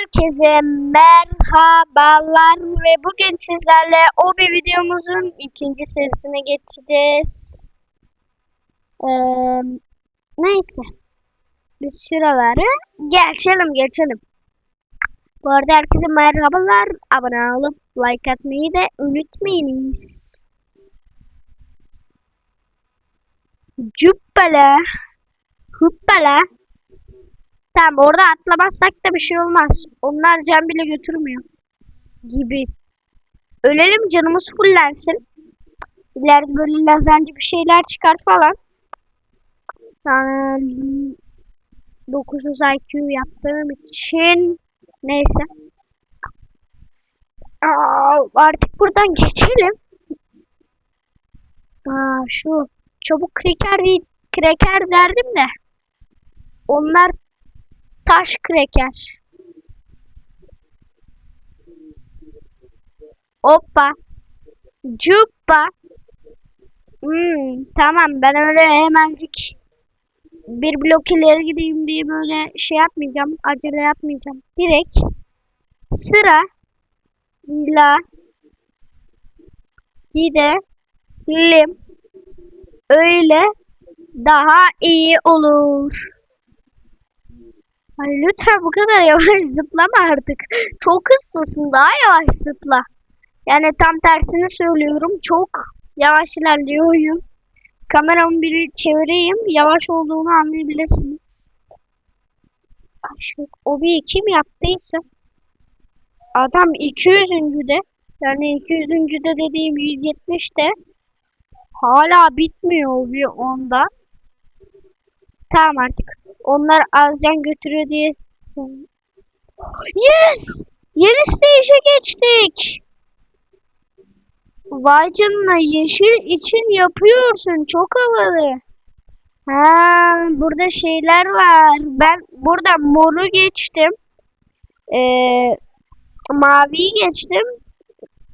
Herkese merhabalar ve bugün sizlerle o bir videomuzun ikinci serisine geçeceğiz. Ee, neyse. Biz şuraları geçelim geçelim. Bu arada herkese merhabalar. Abone olup like atmayı da unutmayınız. Cübbele. Hübbele. Tamam orada atlamazsak da bir şey olmaz. Onlar can bile götürmüyor. Gibi. Ölelim canımız fullensin. İleride böyle lazenci bir şeyler çıkar falan. Yani 900 IQ yaptığım için neyse. Aa, artık buradan geçelim. Aa, şu çabuk kreker kreker derdim de. Onlar taş kreker. Hoppa. Cuppa. Hmm, tamam ben öyle hemencik bir blok ileri gideyim diye böyle şey yapmayacağım. Acele yapmayacağım. Direkt sıra la gidelim. Öyle daha iyi olur. Ay lütfen bu kadar yavaş zıplama artık. Çok hızlısın daha yavaş zıpla. Yani tam tersini söylüyorum. Çok yavaş ilerliyor oyun. Kameramı bir çevireyim. Yavaş olduğunu anlayabilirsiniz. Ay şu obi kim yaptıysa adam 200. de yani 200. de dediğim 170 de hala bitmiyor obi onda. Tamam artık. Onlar az can götürüyor diye. Yes! Yeni stage'e geçtik. Vay canına yeşil için yapıyorsun. Çok havalı. Ha, burada şeyler var. Ben burada moru geçtim. Ee, maviyi geçtim.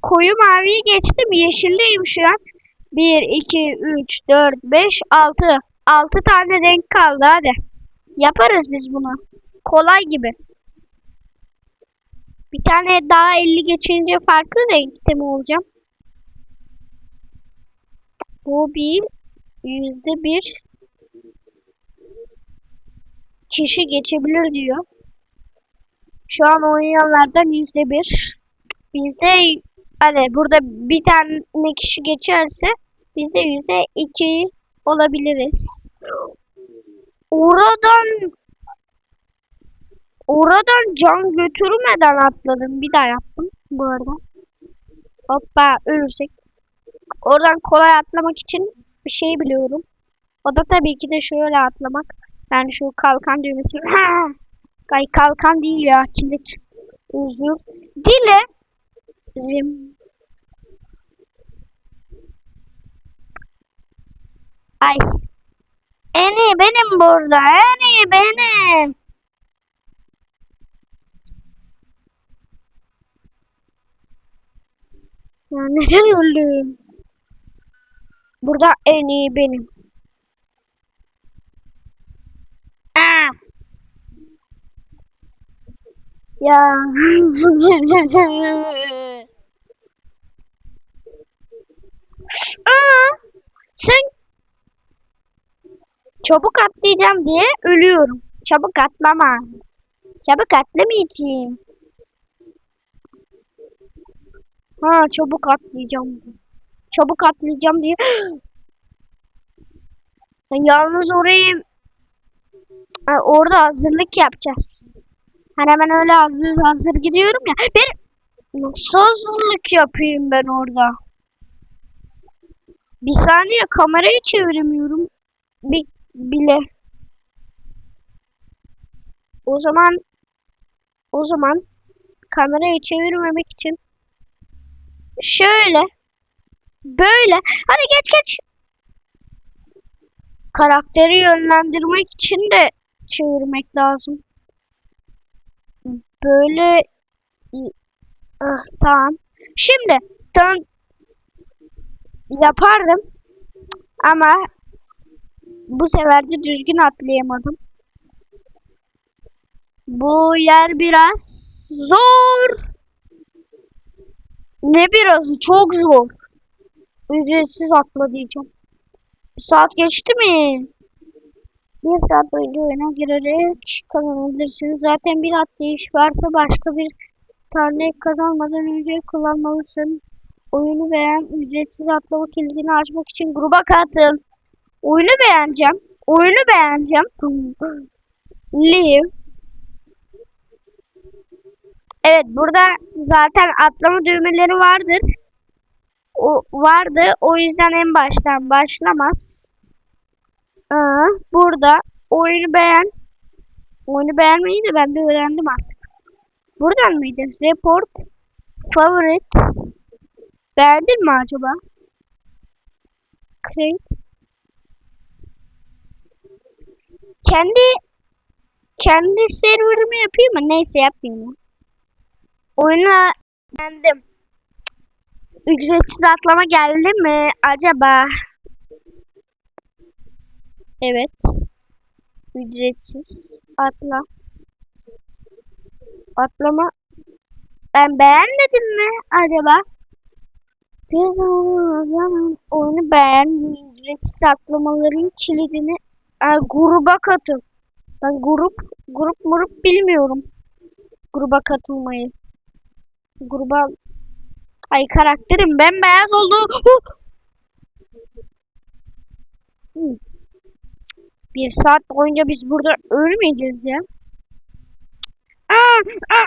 Koyu maviyi geçtim. Yeşildeyim şu an. 1, 2, 3, 4, 5, 6. 6 tane renk kaldı hadi. Yaparız biz bunu. Kolay gibi. Bir tane daha 50 geçince farklı renkte mi olacağım? Bu bir yüzde bir kişi geçebilir diyor. Şu an oynayanlardan yüzde bir. Bizde hani burada bir tane kişi geçerse bizde yüzde iki olabiliriz. Oradan oradan can götürmeden atladım. Bir daha yaptım bu arada. Hoppa ölürsek. Oradan kolay atlamak için bir şey biliyorum. O da tabii ki de şöyle atlamak. Yani şu kalkan düğmesini. Ay kalkan değil ya kilit. Özür. Dile. Rim. Ay. En iyi benim burada. En iyi benim. Ya neden öldüm? Burada en iyi benim. Aa. Ya. Aa, sen çabuk atlayacağım diye ölüyorum. Çabuk atlama. Çabuk atlamayacağım. Ha çabuk atlayacağım. Çabuk atlayacağım diye. Yalnız orayı orada hazırlık yapacağız. Hani hemen öyle hazır hazır gidiyorum ya. Bir nasıl hazırlık yapayım ben orada? Bir saniye kamerayı çeviremiyorum. Bir, bile. O zaman o zaman kamerayı çevirmemek için şöyle böyle hadi geç geç karakteri yönlendirmek için de çevirmek lazım. Böyle ah, tamam. Şimdi tan yapardım ama bu sefer de düzgün atlayamadım. Bu yer biraz zor. Ne birazı çok zor. Ücretsiz atla diyeceğim. Bir saat geçti mi? Bir saat boyunca oyuna girerek kazanabilirsiniz. Zaten bir atlayış varsa başka bir tane kazanmadan önce kullanmalısın. Oyunu beğen, ücretsiz atlama kilidini açmak için gruba katıl. Oyunu beğeneceğim. Oyunu beğeneceğim. Leave. Evet burada zaten atlama düğmeleri vardır. O vardı. O yüzden en baştan başlamaz. Aa, burada oyunu beğen. Oyunu beğenmeyi de ben de öğrendim artık. Buradan mıydı? Report. Favorites. Beğendin mi acaba? Create. Kendi kendi serverımı yapayım mı? Neyse yapmayayım. ya. Oyunu beğendim. Ücretsiz atlama geldi mi acaba? Evet. Ücretsiz atla. Atlama. Ben beğenmedim mi acaba? Bir zaman oyunu beğen. Ücretsiz atlamaların kilidini e, gruba katıl. Ben grup grup murup bilmiyorum. Gruba katılmayı. Gruba Ay karakterim bembeyaz oldu. Huh! Hmm. Bir saat boyunca biz burada ölmeyeceğiz ya. Aa.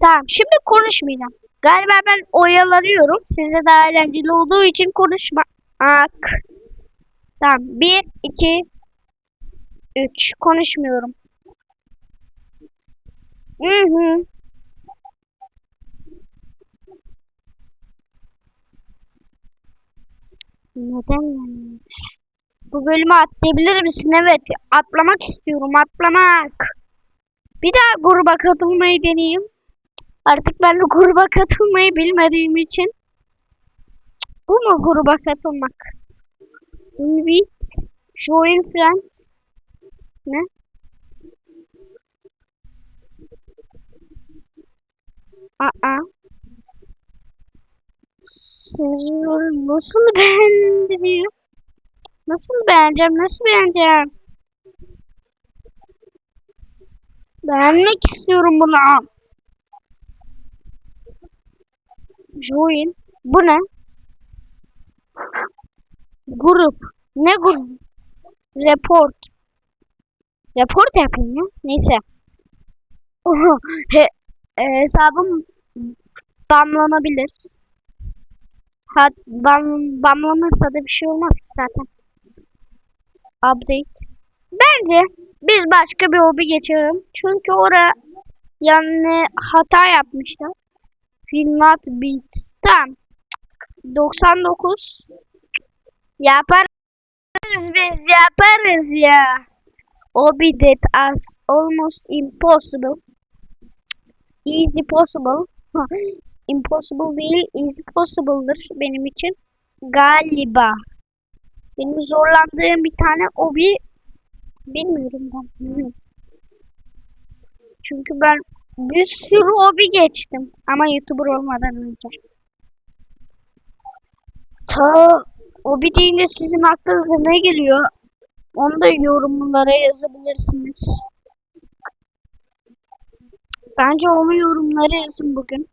Tamam şimdi konuşmayacağım. Galiba ben oyalanıyorum. Size daha eğlenceli olduğu için konuşmak. Tamam. Bir, iki, üç. Konuşmuyorum. Hı hı. Neden? Bu bölümü atlayabilir misin? Evet. Atlamak istiyorum. Atlamak. Bir daha gruba katılmayı deneyeyim. Artık ben de gruba katılmayı bilmediğim için. Bu mu gruba katılmak? Invite. Join friends. Ne? Aa. Server nasıl beğendi Nasıl beğeneceğim? Nasıl beğeneceğim? Beğenmek istiyorum bunu. Join. Bu ne? Grup. Ne grup? Report. Report yapayım ya. Neyse. Oha, he, e, hesabım banlanabilir. Ha, ban, banlanırsa da bir şey olmaz ki zaten. Update. Bence biz başka bir hobi geçelim. Çünkü oraya yani hata yapmışlar. Will not beat. Tamam. 99. Yaparız biz yaparız ya. Hobby that as almost impossible. Easy possible. impossible değil, easy possible'dır benim için. Galiba. Benim zorlandığım bir tane hobi bilmiyorum ben. Çünkü ben bir sürü hobi geçtim. Ama YouTuber olmadan önce. Ta hobi deyince sizin aklınıza ne geliyor? Onu da yorumlara yazabilirsiniz. Bence onu yorumlara yazın bugün.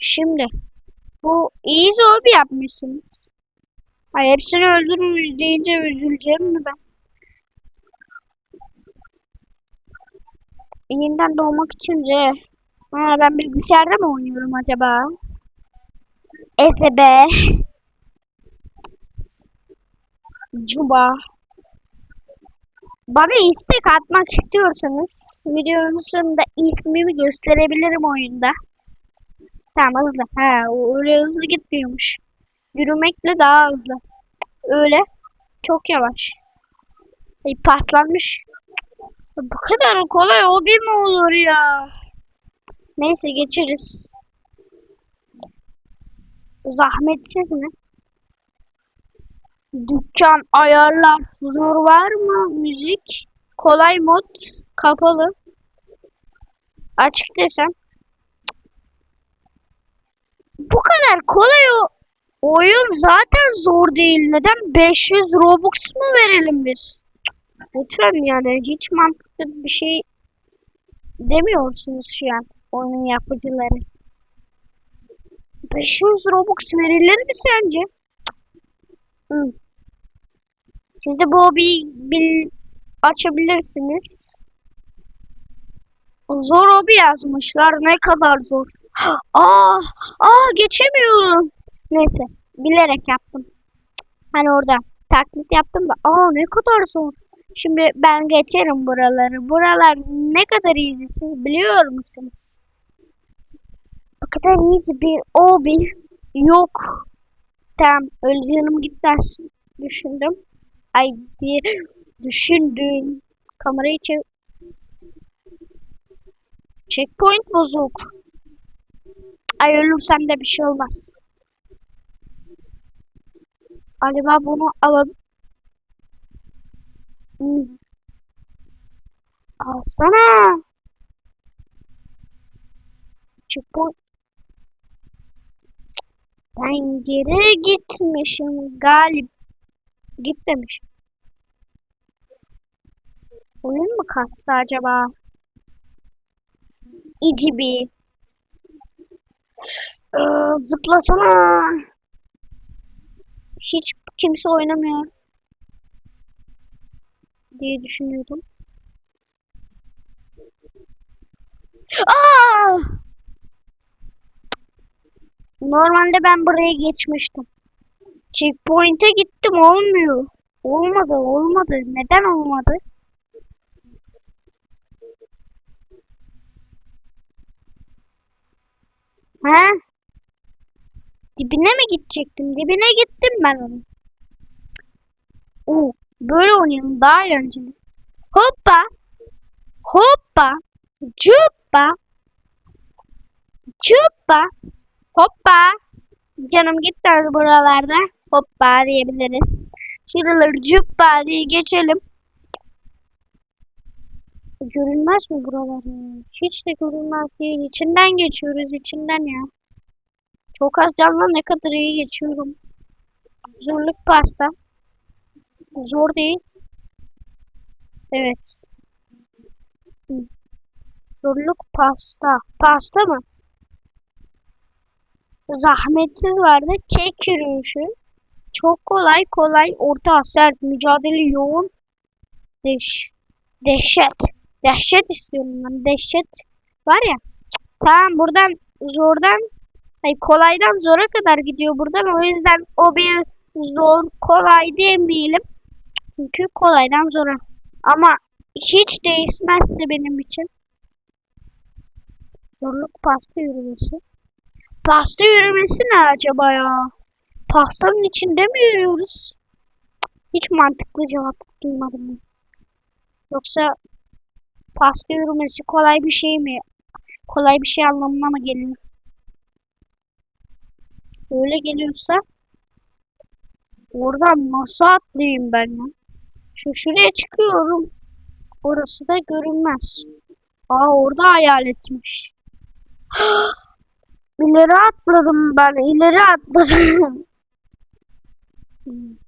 Şimdi bu iyi hobi yapmışsınız. Ay hepsini öldürün deyince üzüleceğim mi ben? Yeniden doğmak için C. Ha, ben bilgisayarda mı oynuyorum acaba? Esebe. Cuba. Bana istek atmak istiyorsanız videonun sonunda ismimi gösterebilirim oyunda. Tamam hızlı. O öyle hızlı gitmiyormuş. Yürümekle daha hızlı. Öyle. Çok yavaş. Ay, paslanmış. Bu kadar kolay hobi mi olur ya? Neyse geçeriz. Zahmetsiz mi? Dükkan ayarlar. Zor var mı? Müzik. Kolay mod. Kapalı. Açık desem. Bu kadar kolay o oyun zaten zor değil. Neden 500 Robux mu verelim biz? Lütfen yani hiç mantıklı bir şey demiyorsunuz şu an oyunun yapıcıları. 500 Robux verilir mi sence? Hı. Siz de bu hobiyi bil açabilirsiniz. Zor hobi yazmışlar. Ne kadar zor. Ah, ah geçemiyorum. Neyse, bilerek yaptım. Hani orada taklit yaptım da. Aa ne kadar zor. Şimdi ben geçerim buraları. Buralar ne kadar easy siz biliyor musunuz? Bu kadar easy bir hobi yok. Tamam, öyle gitmez düşündüm. Ay diye düşündüm. Kamerayı çek. Checkpoint bozuk. Ay ölürsem de bir şey olmaz. Acaba bunu alalım. Alsana. Checkpoint. Ben geri gitmişim galip. Gitmemişim. Oyun mu kastı acaba? İcibi. Ee, zıplasana. Hiç kimse oynamıyor. Diye düşünüyordum. Aa! Normalde ben buraya geçmiştim. Checkpoint'e gittim olmuyor. Olmadı olmadı. Neden olmadı? He? Dibine mi gidecektim? Dibine gittim ben onun. Böyle oynayalım daha eğlenceli. Hoppa. Hoppa. Cuppa. Cuppa. Hoppa. Canım gitmez buralarda. Hoppa diyebiliriz. Şuraları cuppa diye geçelim. Görünmez mi buralar? Hiç de görünmez değil. İçinden geçiyoruz içinden ya. Çok az canlı ne kadar iyi geçiyorum. Zorluk pasta. Zor değil. Evet. Zorluk pasta. Pasta mı? Zahmetsiz vardı. Kek yürüyüşü. Çok kolay kolay orta sert mücadele yoğun. Deş, dehşet. Dehşet istiyorum ben. Dehşet var ya. Tamam buradan zordan Hayır, kolaydan zora kadar gidiyor buradan. O yüzden o bir zor kolay demeyelim. Çünkü kolaydan zora. Ama hiç değişmezse benim için. Zorluk pasta yürümesi. Pasta yürümesi ne acaba ya? Pastanın içinde mi yürüyoruz? Hiç mantıklı cevap duymadım ben. Yoksa pasta yürümesi kolay bir şey mi? Kolay bir şey anlamına mı geliyor? Öyle geliyorsa oradan nasıl atlayayım ben ya? Şu şuraya çıkıyorum. Orası da görünmez. Aa orada hayaletmiş. İleri atladım ben. ileri atladım.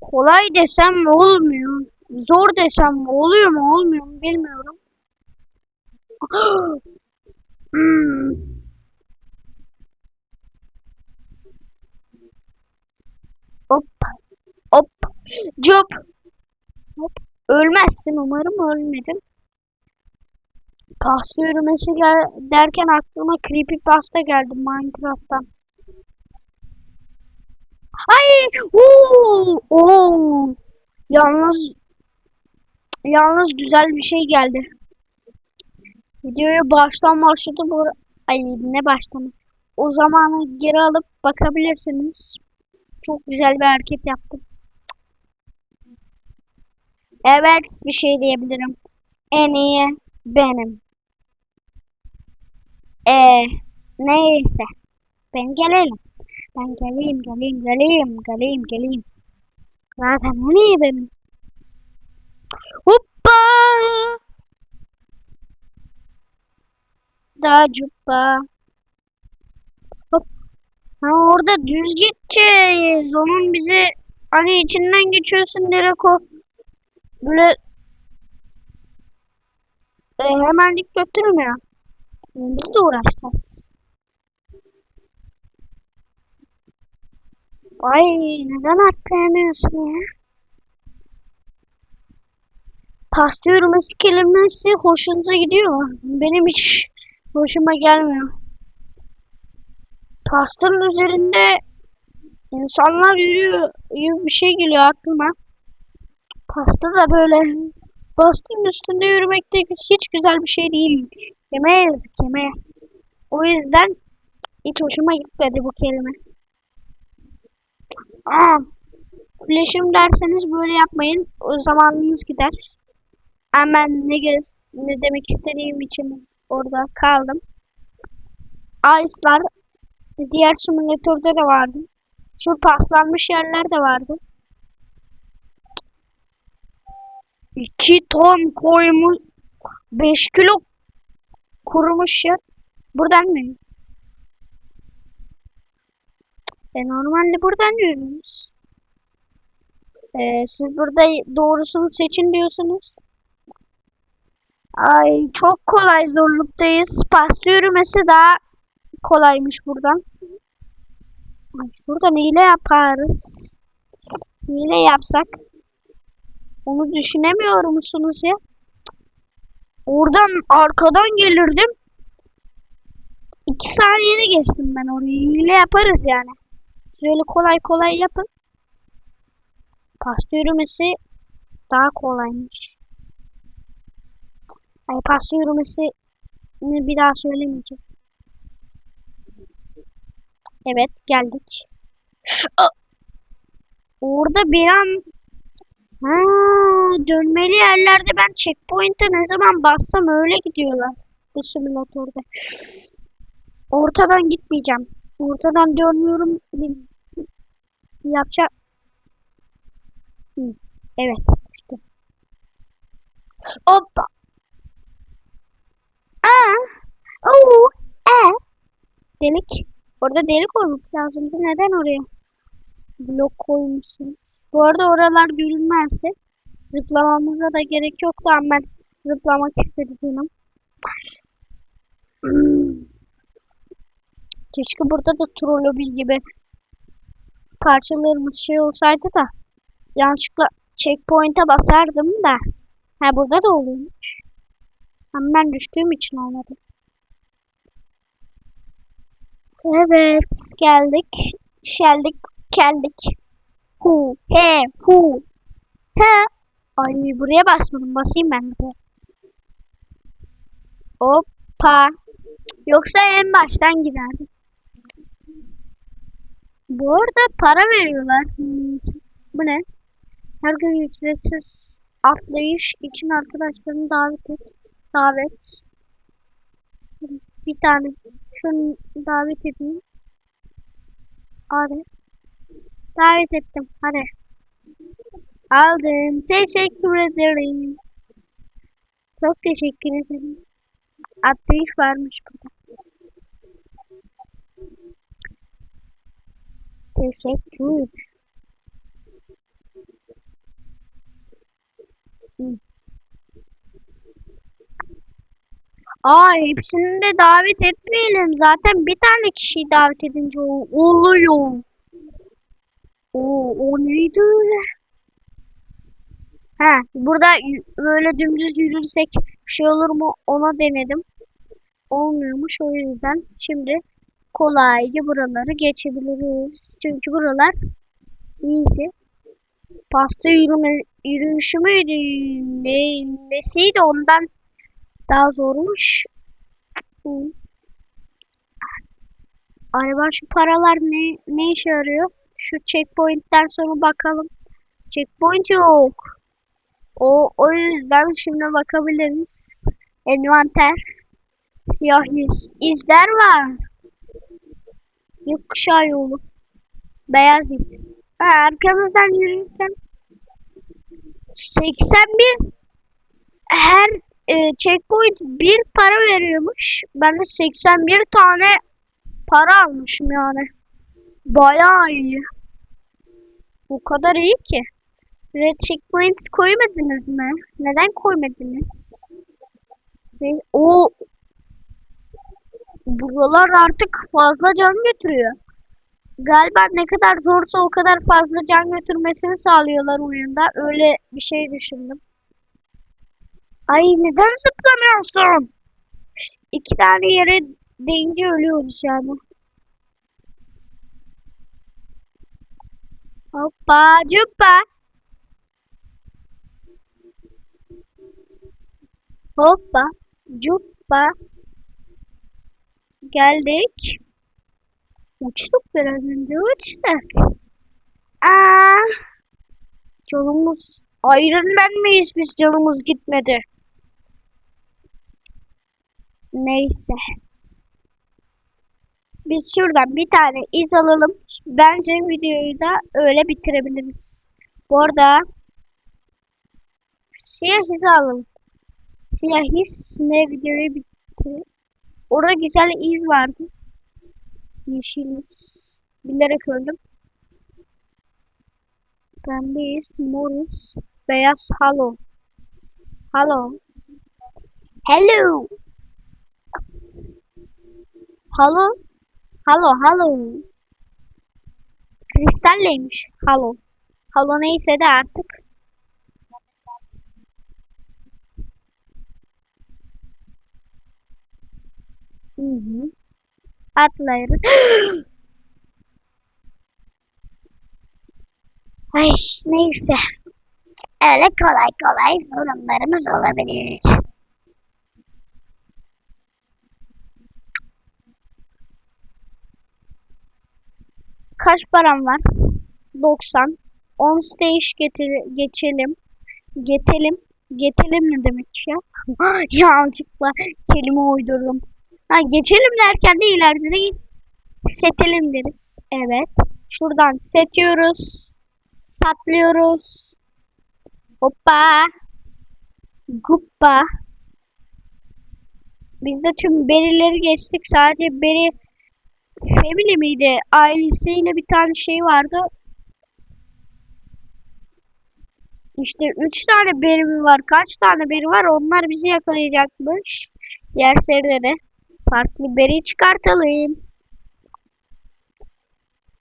Kolay desem olmuyor. Zor desem oluyor mu olmuyor mu bilmiyorum. hmm. Hop. Hop. Cop. Ölmezsin umarım ölmedim. Pasta yürümesi gel derken aklıma creepy pasta geldi Minecraft'tan. Ay! Oo! Oo! Yalnız yalnız güzel bir şey geldi. Videoyu baştan başladı bu ay ne baştan. O zamanı geri alıp bakabilirsiniz. Çok güzel bir hareket yaptım. Evet bir şey diyebilirim. En iyi benim. Ee, neyse. Ben gelelim. Ben geleyim, geleyim, geleyim, geleyim, geleyim. Zaten en iyi benim. Hoppa! Da cuppa. Ha orada düz gideceğiz. Onun bizi hani içinden geçiyorsun direkt o böyle e, hemenlik götürmüyor. Biz de uğraşacağız. Ay neden atlayamıyorsun ya? Pasta yürümesi kelimesi hoşunuza gidiyor mu? Benim hiç hoşuma gelmiyor. Pastanın üzerinde insanlar yürüyor gibi bir şey geliyor aklıma. Pasta da böyle pastanın üstünde yürümek de hiç güzel bir şey değil. Yemeğe yazık yemeğe. O yüzden hiç hoşuma gitmedi bu kelime. Aa, Flash'ım derseniz böyle yapmayın. O zamanınız gider. Hemen ne, ne demek istediğim için orada kaldım. Ice'lar diğer simülatörde de vardı. Şu paslanmış yerler de vardı. 2 ton koymuş 5 kilo kurumuş ya. Buradan mı? E normalde buradan yürüyoruz. E, siz burada doğrusunu seçin diyorsunuz. Ay çok kolay zorluktayız. Pasta yürümesi daha kolaymış buradan. Ay, şuradan hile yaparız. Hile yapsak. Onu düşünemiyor musunuz ya? Oradan arkadan gelirdim. İki saniyede geçtim ben orayı. Hile yaparız yani. Şöyle kolay kolay yapın. Pasta yürümesi daha kolaymış. Ay pasta yürümesi bir daha söylemeyeceğim. Evet geldik. Orada bir an ha, dönmeli yerlerde ben checkpoint'e ne zaman bassam öyle gidiyorlar bu simülatörde. Ortadan gitmeyeceğim. Ortadan dönüyorum. Yapacak. Evet. işte. Hoppa. Aa. Oo. E. Delik. Orada delik olması lazımdı. Neden oraya blok koymuşsunuz? Bu arada oralar görünmezdi. Zıplamamıza da gerek yoktu ama ben zıplamak istedim. Keşke burada da Trollobil gibi parçalarımız şey olsaydı da yanlışlıkla checkpoint'e basardım da. Ha burada da oluyormuş. Ama ben düştüğüm için olmadı. Evet geldik. Geldik. Geldik. Hu he hu. He. Ay buraya basmadım. Basayım ben de. Hoppa. Yoksa en baştan giderdim. Bu arada para veriyorlar. Bu ne? Her gün ücretsiz atlayış için arkadaşlarını davet et. Davet. Bir tane. Şunu davet edeyim. Hadi. Davet ettim. Hadi. Aldım. Teşekkür ederim. Çok teşekkür ederim. Atlayış varmış burada. Teşekkür. Aa hepsini de davet etmeyelim. Zaten bir tane kişiyi davet edince oluyor. O, o neydi öyle? Ha, burada böyle dümdüz yürürsek şey olur mu ona denedim. Olmuyormuş o yüzden şimdi kolayca buraları geçebiliriz. Çünkü buralar iyisi. Pasta yürüme, yürüyüşü müydü? Ne, nesiydi ondan daha zormuş. Hı. Acaba şu paralar ne, ne işe yarıyor? Şu checkpoint'ten sonra bakalım. Checkpoint yok. O, o yüzden şimdi bakabiliriz. Envanter. Siyah yüz. İzler var. Gökkuşağı yolu. Beyaz iz. Ha, arkamızdan yürürken 81 her e, checkpoint bir para veriyormuş. Ben de 81 tane para almışım yani. Bayağı iyi. O kadar iyi ki. Red checkpoint koymadınız mı? Neden koymadınız? Ve o buralar artık fazla can götürüyor. Galiba ne kadar zorsa o kadar fazla can götürmesini sağlıyorlar oyunda. Öyle bir şey düşündüm. Ay neden zıplamıyorsun? İki tane yere değince ölüyoruz yani. Hoppa cuppa. Hoppa cuppa. Geldik. Uçtuk biraz önce uçtuk. Aa, canımız Iron Man miyiz biz canımız gitmedi. Neyse. Biz şuradan bir tane iz alalım. Bence videoyu da öyle bitirebiliriz. Bu arada siyah izi alalım. Siyah iz ne videoyu bitti. Orada güzel iz vardı. Yeşil iz. Bilerek öldüm. Pembe iz, mor iz, beyaz halo. Halo. Hello. Halo. Halo, halo. Kristalleymiş. Halo. Halo neyse de artık. Hı hı. Atlayırız. Ay neyse. Öyle kolay kolay sorunlarımız olabilir. Kaç param var? 90. 10 stage getir geçelim. Getelim. Getelim ne demek ya? Yanlışlıkla kelime uydurdum. Ha, geçelim derken de ileride de setelim deriz. Evet. Şuradan setiyoruz. Satlıyoruz. Hoppa. Guppa. Biz de tüm berileri geçtik. Sadece beri Family miydi? Ailesiyle bir tane şey vardı. İşte 3 tane beri mi var? Kaç tane beri var? Onlar bizi yakalayacakmış. Diğer seride de farklı beri çıkartalım.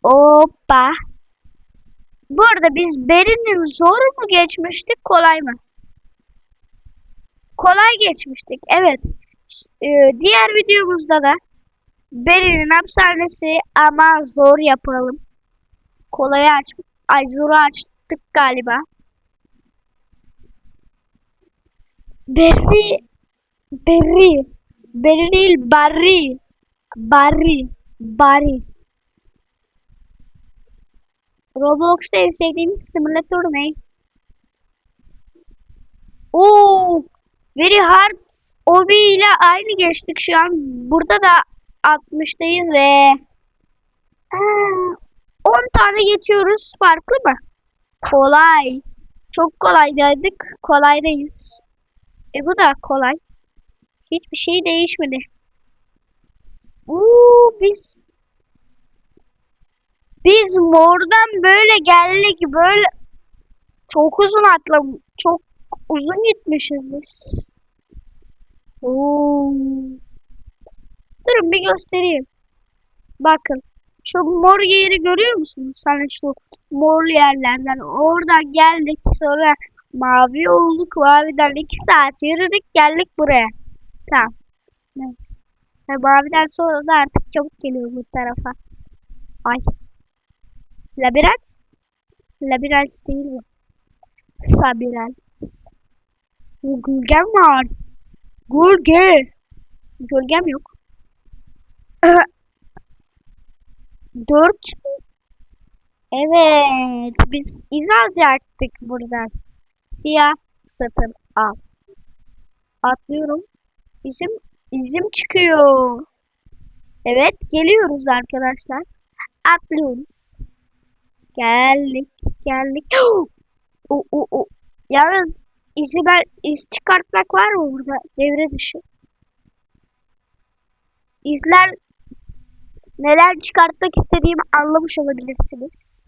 Hoppa. Bu arada biz berinin zor mu geçmiştik kolay mı? Kolay geçmiştik. Evet. Ee, diğer videomuzda da Beri'nin hapishanesi ama zor yapalım. Kolayı aç, ay zoru açtık galiba. Berri, Berri, Berri değil Barri, Barri, Barri. Roblox'ta en sevdiğimiz simülatör ne? Oo, Very Hard Obi ile aynı geçtik şu an. Burada da 60'dayız ve Aa, 10 tane geçiyoruz. Farklı mı? Kolay. Çok kolaydaydık. Kolaydayız. E bu da kolay. Hiçbir şey değişmedi. Uuu biz biz mordan böyle geldik böyle çok uzun atlam çok uzun gitmişiz biz. Oo. Durun bir göstereyim. Bakın. Şu mor yeri görüyor musunuz? Sana şu morlu yerlerden. Oradan geldik. Sonra mavi olduk. Maviden 2 saat yürüdük. Geldik buraya. Tamam. Evet. Ve maviden sonra da artık çabuk geliyor bu tarafa. Ay. Labirent. Labirent değil bu. Sabirent. Gölgem var. Gölge. Gölgem yok. Dört. Evet. Biz iz alacaktık buradan. Siyah satın al. Atlıyorum. İzim, izim çıkıyor. Evet. Geliyoruz arkadaşlar. Atlıyoruz. Geldik. Geldik. o, o, o. Yalnız izi ben iz çıkartmak var mı burada? Devre dışı. İzler neler çıkartmak istediğimi anlamış olabilirsiniz.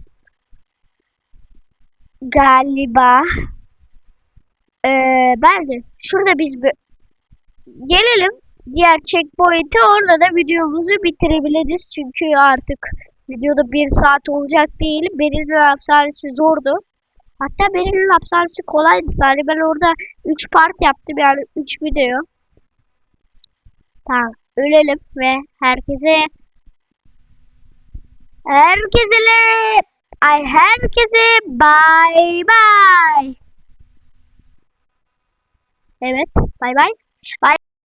Galiba. Ee, ben de şurada biz bir gelelim diğer checkpoint'e orada da videomuzu bitirebiliriz. Çünkü artık videoda bir saat olacak değil. Beryl'in hapishanesi zordu. Hatta Beryl'in hapishanesi kolaydı. Sadece ben orada 3 part yaptım yani 3 video. Tamam ölelim ve herkese herkese ay herkese bye bye. Evet, bay bay. Bay